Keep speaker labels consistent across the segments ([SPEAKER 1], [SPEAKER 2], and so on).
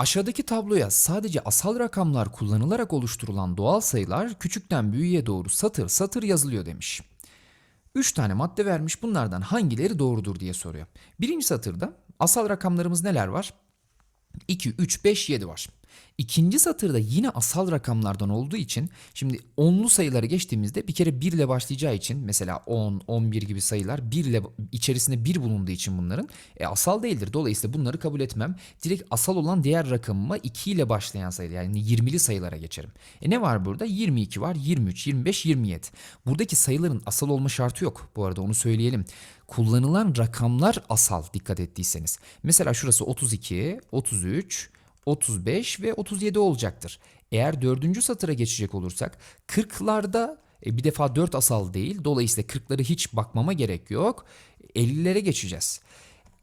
[SPEAKER 1] Aşağıdaki tabloya sadece asal rakamlar kullanılarak oluşturulan doğal sayılar küçükten büyüğe doğru satır satır yazılıyor demiş. 3 tane madde vermiş bunlardan hangileri doğrudur diye soruyor. Birinci satırda asal rakamlarımız neler var? 2, 3, 5, 7 var. İkinci satırda yine asal rakamlardan olduğu için şimdi onlu sayıları geçtiğimizde bir kere 1 ile başlayacağı için mesela 10, 11 gibi sayılar 1 ile içerisinde 1 bulunduğu için bunların e, asal değildir. Dolayısıyla bunları kabul etmem. Direkt asal olan diğer rakamıma 2 ile başlayan sayı yani 20'li sayılara geçerim. E ne var burada? 22 var, 23, 25, 27. Buradaki sayıların asal olma şartı yok. Bu arada onu söyleyelim. Kullanılan rakamlar asal dikkat ettiyseniz. Mesela şurası 32, 33, 35 ve 37 olacaktır. Eğer dördüncü satıra geçecek olursak 40'larda e, bir defa 4 asal değil. Dolayısıyla 40'ları hiç bakmama gerek yok. 50'lere geçeceğiz.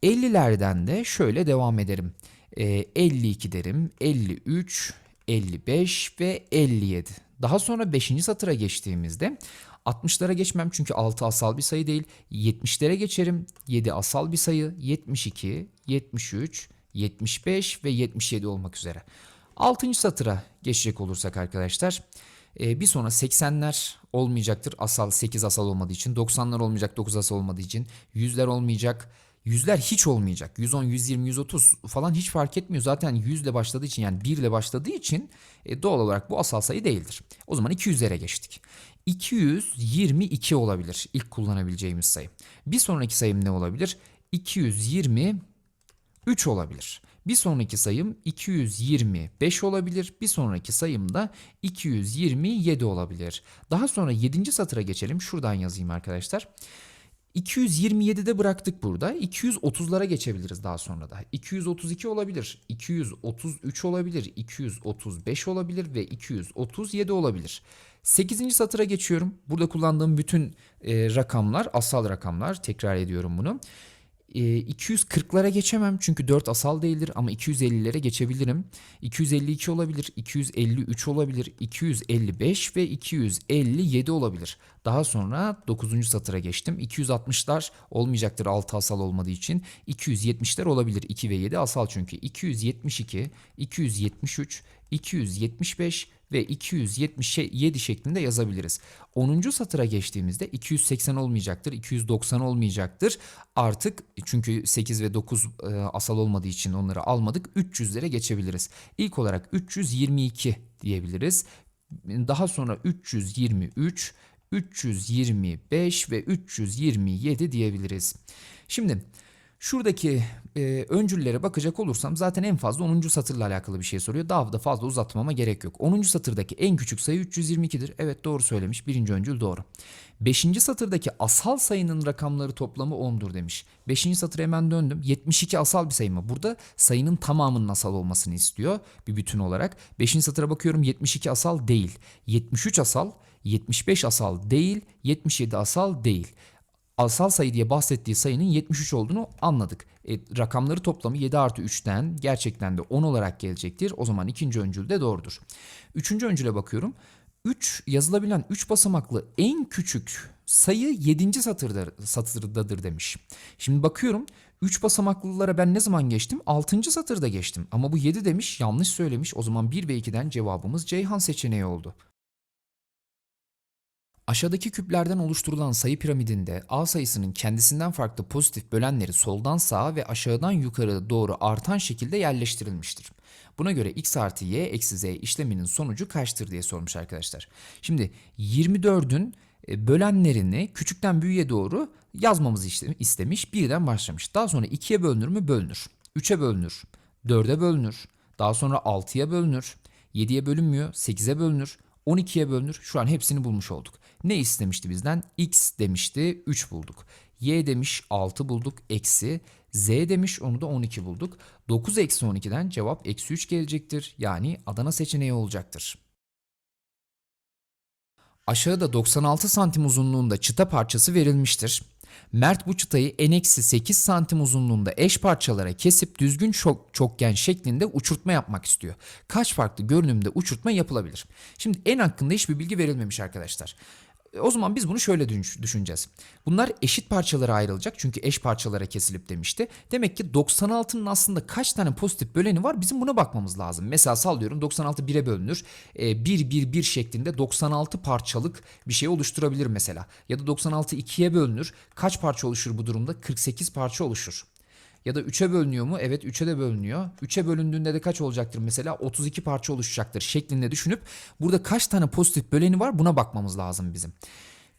[SPEAKER 1] 50'lerden de şöyle devam ederim. E, 52 derim, 53, 55 ve 57. Daha sonra 5. satıra geçtiğimizde 60'lara geçmem çünkü 6 asal bir sayı değil. 70'lere geçerim. 7 asal bir sayı. 72, 73, 75 ve 77 olmak üzere. 6. satıra geçecek olursak arkadaşlar e, bir sonra 80'ler olmayacaktır asal 8 asal olmadığı için 90'lar olmayacak 9 asal olmadığı için 100'ler olmayacak Yüzler hiç olmayacak. 110, 120, 130 falan hiç fark etmiyor. Zaten 100 ile başladığı için yani 1 ile başladığı için e, doğal olarak bu asal sayı değildir. O zaman 200'lere geçtik. 222 olabilir ilk kullanabileceğimiz sayı. Bir sonraki sayım ne olabilir? 223 olabilir. Bir sonraki sayım 225 olabilir. Bir sonraki sayım da 227 olabilir. Daha sonra 7. satıra geçelim. Şuradan yazayım arkadaşlar. 227'de bıraktık burada. 230'lara geçebiliriz daha sonra da. 232 olabilir, 233 olabilir, 235 olabilir ve 237 olabilir. 8. satıra geçiyorum. Burada kullandığım bütün e, rakamlar asal rakamlar. Tekrar ediyorum bunu. E, 240'lara geçemem çünkü 4 asal değildir ama 250'lere geçebilirim. 252 olabilir, 253 olabilir, 255 ve 257 olabilir. Daha sonra 9. satıra geçtim. 260'lar olmayacaktır 6 asal olmadığı için. 270'ler olabilir 2 ve 7 asal çünkü. 272, 273, 275 ve 277 şeklinde yazabiliriz. 10. satıra geçtiğimizde 280 olmayacaktır, 290 olmayacaktır. Artık çünkü 8 ve 9 e, asal olmadığı için onları almadık. 300'lere geçebiliriz. İlk olarak 322 diyebiliriz. Daha sonra 323, 325 ve 327 diyebiliriz. Şimdi Şuradaki e, öncüllere bakacak olursam zaten en fazla 10. satırla alakalı bir şey soruyor. Daha da fazla uzatmama gerek yok. 10. satırdaki en küçük sayı 322'dir. Evet doğru söylemiş. Birinci öncül doğru. 5. satırdaki asal sayının rakamları toplamı 10'dur demiş. 5. satıra hemen döndüm. 72 asal bir sayı mı? Burada sayının tamamının asal olmasını istiyor bir bütün olarak. 5. satıra bakıyorum 72 asal değil. 73 asal, 75 asal değil, 77 asal değil asal sayı diye bahsettiği sayının 73 olduğunu anladık. E, rakamları toplamı 7 artı 3'ten gerçekten de 10 olarak gelecektir. O zaman ikinci öncül de doğrudur. Üçüncü öncüle bakıyorum. 3 yazılabilen 3 basamaklı en küçük sayı 7. satırda, satırdadır demiş. Şimdi bakıyorum 3 basamaklılara ben ne zaman geçtim? 6. satırda geçtim. Ama bu 7 demiş yanlış söylemiş. O zaman 1 ve 2'den cevabımız Ceyhan seçeneği oldu. Aşağıdaki küplerden oluşturulan sayı piramidinde A sayısının kendisinden farklı pozitif bölenleri soldan sağa ve aşağıdan yukarı doğru artan şekilde yerleştirilmiştir. Buna göre x artı y eksi z işleminin sonucu kaçtır diye sormuş arkadaşlar. Şimdi 24'ün e, bölenlerini küçükten büyüğe doğru yazmamızı istemiş. Birden başlamış. Daha sonra 2'ye bölünür mü? Bölünür. 3'e bölünür. 4'e bölünür. Daha sonra 6'ya bölünür. 7'ye bölünmüyor. 8'e bölünür. 12'ye bölünür. Şu an hepsini bulmuş olduk. Ne istemişti bizden? X demişti 3 bulduk. Y demiş 6 bulduk eksi. Z demiş onu da 12 bulduk. 9 eksi 12'den cevap eksi 3 gelecektir. Yani Adana seçeneği olacaktır. Aşağıda 96 santim uzunluğunda çıta parçası verilmiştir. Mert bu çıtayı n-8 santim uzunluğunda eş parçalara kesip düzgün çok, çokgen şeklinde uçurtma yapmak istiyor. Kaç farklı görünümde uçurtma yapılabilir? Şimdi en hakkında hiçbir bilgi verilmemiş arkadaşlar. E, O zaman biz bunu şöyle düş- düşüneceğiz. Bunlar eşit parçalara ayrılacak çünkü eş parçalara kesilip demişti. Demek ki 96'nın aslında kaç tane pozitif böleni var bizim buna bakmamız lazım. Mesela sallıyorum 96 1'e bölünür. 1 1 1 şeklinde 96 parçalık bir şey oluşturabilir mesela. Ya da 96 2'ye bölünür. Kaç parça oluşur bu durumda? 48 parça oluşur. Ya da 3'e bölünüyor mu? Evet 3'e de bölünüyor. 3'e bölündüğünde de kaç olacaktır mesela? 32 parça oluşacaktır şeklinde düşünüp burada kaç tane pozitif böleni var buna bakmamız lazım bizim.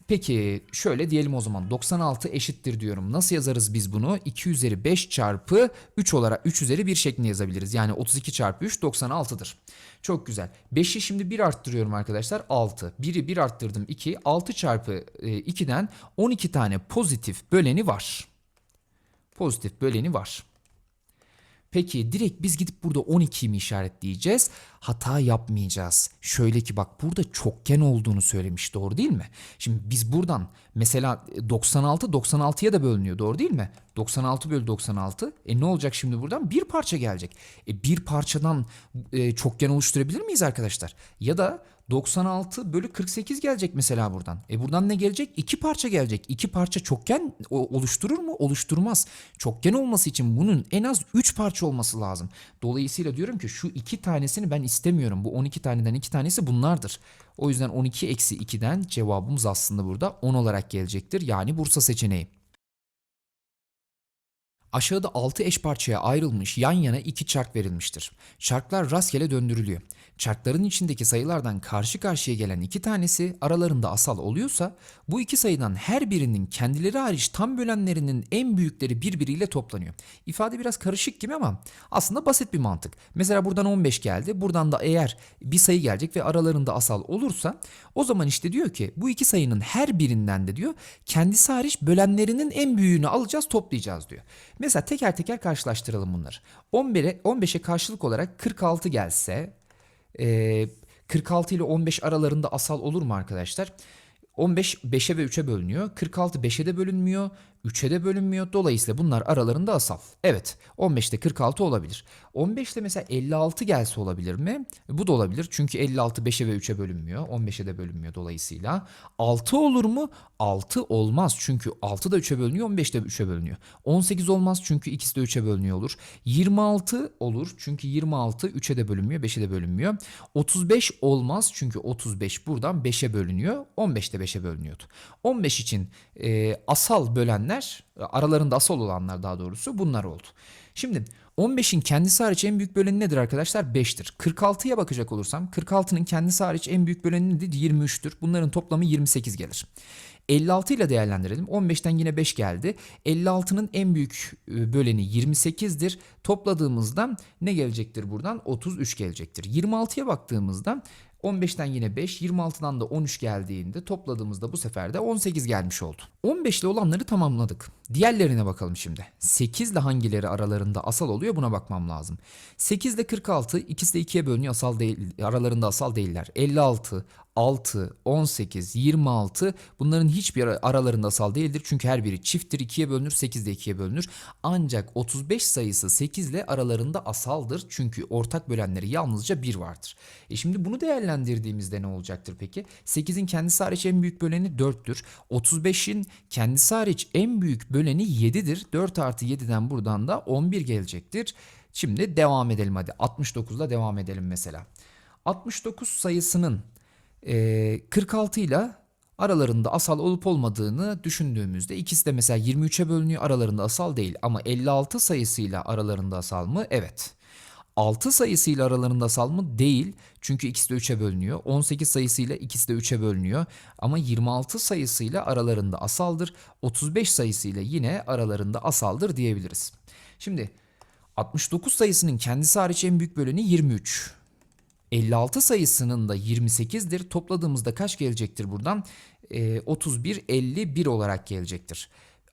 [SPEAKER 1] Peki şöyle diyelim o zaman 96 eşittir diyorum. Nasıl yazarız biz bunu? 2 üzeri 5 çarpı 3 olarak 3 üzeri 1 şeklinde yazabiliriz. Yani 32 çarpı 3 96'dır. Çok güzel. 5'i şimdi 1 arttırıyorum arkadaşlar 6. 1'i 1 arttırdım 2. 6 çarpı 2'den 12 tane pozitif böleni var pozitif böleni var. Peki direkt biz gidip burada 12'yi mi işaretleyeceğiz? Hata yapmayacağız. Şöyle ki bak burada çokgen olduğunu söylemiş doğru değil mi? Şimdi biz buradan mesela 96 96'ya da bölünüyor doğru değil mi? 96 bölü 96. E ne olacak şimdi buradan? Bir parça gelecek. E bir parçadan e, çokgen oluşturabilir miyiz arkadaşlar? Ya da 96 bölü 48 gelecek mesela buradan. E buradan ne gelecek? İki parça gelecek. İki parça çokgen oluşturur mu? Oluşturmaz. Çokgen olması için bunun en az 3 parça olması lazım. Dolayısıyla diyorum ki şu iki tanesini ben istemiyorum. Bu 12 taneden iki tanesi bunlardır. O yüzden 12 eksi 2'den cevabımız aslında burada 10 olarak gelecektir. Yani Bursa seçeneği. Aşağıda 6 eş parçaya ayrılmış yan yana iki çark verilmiştir. Çarklar rastgele döndürülüyor. Çarkların içindeki sayılardan karşı karşıya gelen iki tanesi aralarında asal oluyorsa bu iki sayıdan her birinin kendileri hariç tam bölenlerinin en büyükleri birbiriyle toplanıyor. İfade biraz karışık gibi ama aslında basit bir mantık. Mesela buradan 15 geldi. Buradan da eğer bir sayı gelecek ve aralarında asal olursa o zaman işte diyor ki bu iki sayının her birinden de diyor kendisi hariç bölenlerinin en büyüğünü alacağız toplayacağız diyor. Mesela teker teker karşılaştıralım bunları. 11'e 15'e karşılık olarak 46 gelse e, 46 ile 15 aralarında asal olur mu arkadaşlar? 15 5'e ve 3'e bölünüyor. 46 5'e de bölünmüyor. 3'e de bölünmüyor. Dolayısıyla bunlar aralarında asal. Evet 15'te 46 olabilir. 15'te mesela 56 gelse olabilir mi? Bu da olabilir. Çünkü 56 5'e ve 3'e bölünmüyor. 15'e de bölünmüyor dolayısıyla. 6 olur mu? 6 olmaz. Çünkü 6 da 3'e bölünüyor. 15 de 3'e bölünüyor. 18 olmaz çünkü ikisi de 3'e bölünüyor olur. 26 olur. Çünkü 26 3'e de bölünmüyor. 5'e de bölünmüyor. 35 olmaz. Çünkü 35 buradan 5'e bölünüyor. 15 de 5'e bölünüyordu. 15 için e, asal bölenler aralarında asal olanlar daha doğrusu bunlar oldu. Şimdi 15'in kendisi hariç en büyük böleni nedir arkadaşlar? 5'tir. 46'ya bakacak olursam 46'nın kendisi hariç en büyük böleni nedir? 23'tür. Bunların toplamı 28 gelir. 56 ile değerlendirelim. 15'ten yine 5 geldi. 56'nın en büyük e, böleni 28'dir. Topladığımızda ne gelecektir buradan? 33 gelecektir. 26'ya baktığımızda 15'ten yine 5, 26'dan da 13 geldiğinde topladığımızda bu sefer de 18 gelmiş oldu. 15 ile olanları tamamladık. Diğerlerine bakalım şimdi. 8 ile hangileri aralarında asal oluyor buna bakmam lazım. 8 ile 46 ikisi de 2'ye bölünüyor asal değil, aralarında asal değiller. 56, 6, 18, 26 bunların hiçbir ara- aralarında asal değildir. Çünkü her biri çifttir 2'ye bölünür 8 de 2'ye bölünür. Ancak 35 sayısı 8 ile aralarında asaldır. Çünkü ortak bölenleri yalnızca 1 vardır. E şimdi bunu değerlendirdiğimizde ne olacaktır peki? 8'in kendisi hariç en büyük böleni 4'tür. 35'in kendisi hariç en büyük böleni 7'dir. 4 artı 7'den buradan da 11 gelecektir. Şimdi devam edelim hadi. 69'la devam edelim mesela. 69 sayısının 46 ile aralarında asal olup olmadığını düşündüğümüzde ikisi de mesela 23'e bölünüyor aralarında asal değil ama 56 sayısıyla aralarında asal mı? Evet. 6 sayısıyla aralarında asal mı? Değil. Çünkü ikisi de 3'e bölünüyor. 18 sayısıyla ikisi de 3'e bölünüyor. Ama 26 sayısıyla aralarında asaldır. 35 sayısıyla yine aralarında asaldır diyebiliriz. Şimdi 69 sayısının kendisi hariç en büyük böleni 23. 56 sayısının da 28'dir. Topladığımızda kaç gelecektir buradan? Ee, 31, 51 olarak gelecektir.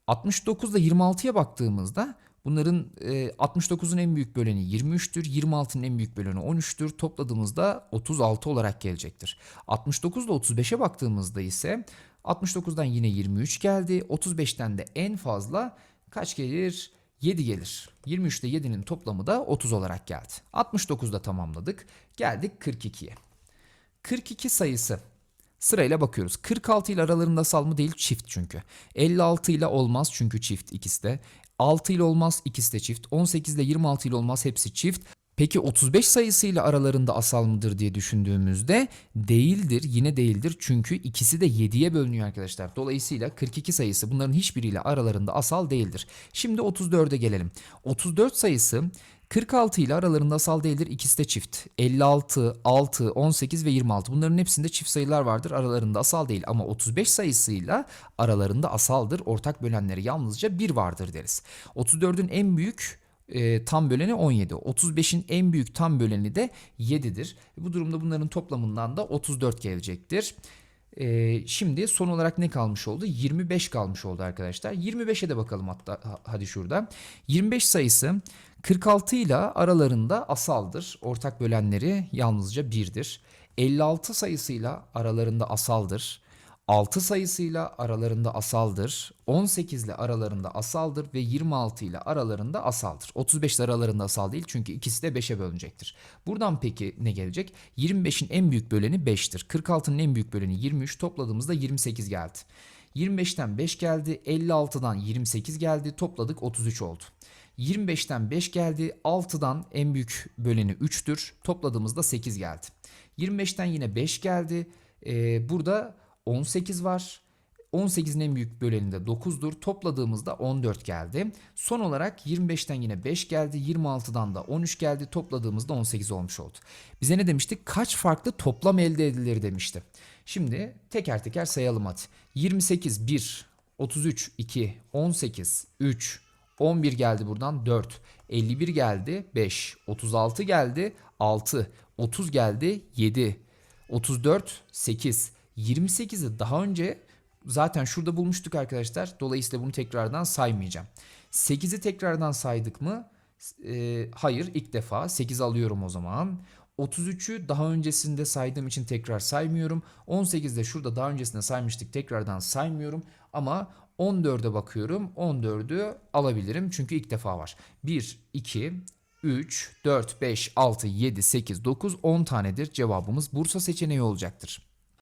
[SPEAKER 1] 69 ile 26'ya baktığımızda bunların e, 69'un en büyük böleni 23'tür. 26'nın en büyük böleni 13'tür. Topladığımızda 36 olarak gelecektir. 69 ile 35'e baktığımızda ise 69'dan yine 23 geldi. 35'ten de en fazla kaç gelir? 7 gelir. 23 ile 7'nin toplamı da 30 olarak geldi. 69'da tamamladık. Geldik 42'ye. 42 sayısı Sırayla bakıyoruz. 46 ile aralarında asal mı değil çift çünkü. 56 ile olmaz çünkü çift ikisi de. 6 ile olmaz ikisi de çift. 18 ile 26 ile olmaz hepsi çift. Peki 35 sayısıyla aralarında asal mıdır diye düşündüğümüzde değildir. Yine değildir çünkü ikisi de 7'ye bölünüyor arkadaşlar. Dolayısıyla 42 sayısı bunların hiçbiriyle aralarında asal değildir. Şimdi 34'e gelelim. 34 sayısı 46 ile aralarında asal değildir. İkisi de çift. 56, 6, 18 ve 26. Bunların hepsinde çift sayılar vardır. Aralarında asal değil. Ama 35 sayısıyla aralarında asaldır. Ortak bölenleri yalnızca 1 vardır deriz. 34'ün en büyük e, tam böleni 17. 35'in en büyük tam böleni de 7'dir. Bu durumda bunların toplamından da 34 gelecektir. E, şimdi son olarak ne kalmış oldu? 25 kalmış oldu arkadaşlar. 25'e de bakalım hatta ha- hadi şurada. 25 sayısı 46 ile aralarında asaldır. Ortak bölenleri yalnızca 1'dir. 56 sayısıyla aralarında asaldır. 6 sayısıyla aralarında asaldır. 18 ile aralarında asaldır ve 26 ile aralarında asaldır. 35 ile aralarında asal değil çünkü ikisi de 5'e bölünecektir. Buradan peki ne gelecek? 25'in en büyük böleni 5'tir. 46'nın en büyük böleni 23 topladığımızda 28 geldi. 25'ten 5 geldi, 56'dan 28 geldi, topladık 33 oldu. 25'ten 5 geldi, 6'dan en büyük böleni 3'tür, topladığımızda 8 geldi. 25'ten yine 5 geldi, ee, burada 18 var. 18'in en büyük böleni de 9'dur. Topladığımızda 14 geldi. Son olarak 25'ten yine 5 geldi. 26'dan da 13 geldi. Topladığımızda 18 olmuş oldu. Bize ne demiştik? Kaç farklı toplam elde edilir demişti. Şimdi teker teker sayalım hadi. 28 1, 33 2, 18 3, 11 geldi buradan 4, 51 geldi 5, 36 geldi 6, 30 geldi 7, 34 8, 28'i daha önce zaten şurada bulmuştuk arkadaşlar. Dolayısıyla bunu tekrardan saymayacağım. 8'i tekrardan saydık mı? Ee, hayır ilk defa 8 alıyorum o zaman. 33'ü daha öncesinde saydığım için tekrar saymıyorum. 18'de şurada daha öncesinde saymıştık tekrardan saymıyorum. Ama 14'e bakıyorum. 14'ü alabilirim çünkü ilk defa var. 1, 2, 3, 4, 5, 6, 7, 8, 9, 10 tanedir. Cevabımız Bursa seçeneği olacaktır.